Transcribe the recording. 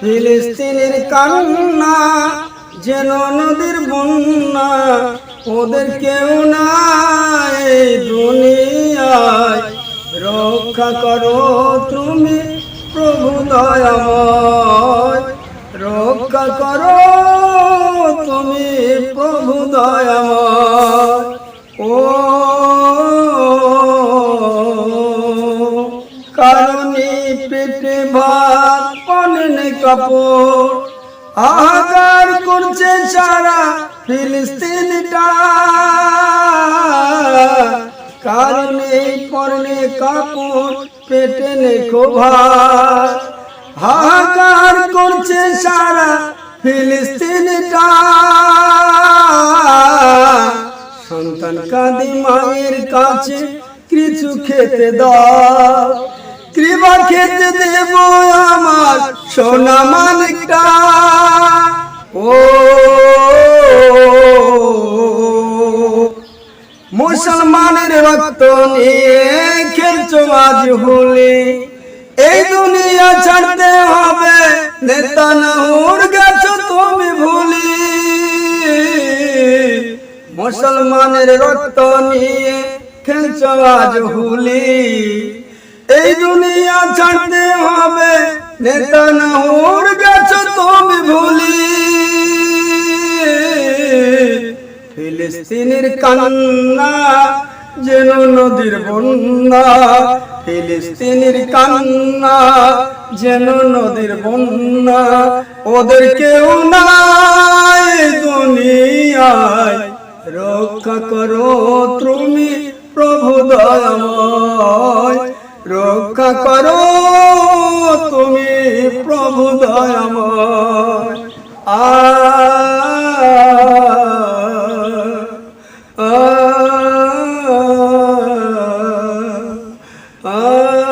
ফিলিস্তিনের কান্না, যেন নদীর বন্যা, ওদের কেউ নাই দুনিয়ায়। রক্ষা করো তুমি প্রভু দয়াময়। রক্ষা করো তুমি প্রভু দয়াময়। ও কারণে পেটে ভাত পনে কাপড়। আহাকার করছে সারা ফিলিস্তিনটা। কারণে পরনে কাপড়, পেটে নেখো ভাত হাহাকার করছে সারা ফিলিস্তিনটা। সন্তান কাঁদি মায়ের কাছে, কিছু খেতে দাও। কৃপা খেতে দেব আমার সোনা মালিকটা, ও, মুসলমানের রক্ত নিয়ে খেলছো আজ হোলি। এই দুনিয়া ছাড়তে হবে, নেতা নাহুর গেছো তুমি ভুলি। মুসলমানের রক্ত নিয়ে খেলছো আজ হোলি। এই দুনিয়া ছাড়তে হবে নেতা নাহুর গেছো তুমি ভুলি। ফিলিস্তিনের কান্না যেন নদীর বন্যা। ফিলিস্তিনের কান্না যেন নদীর বন্যা। ওদের কেউ নাই দুনিয়ায়। রক্ষা করো তুমি প্রভু দয়াময়। রক্ষা করো Oh.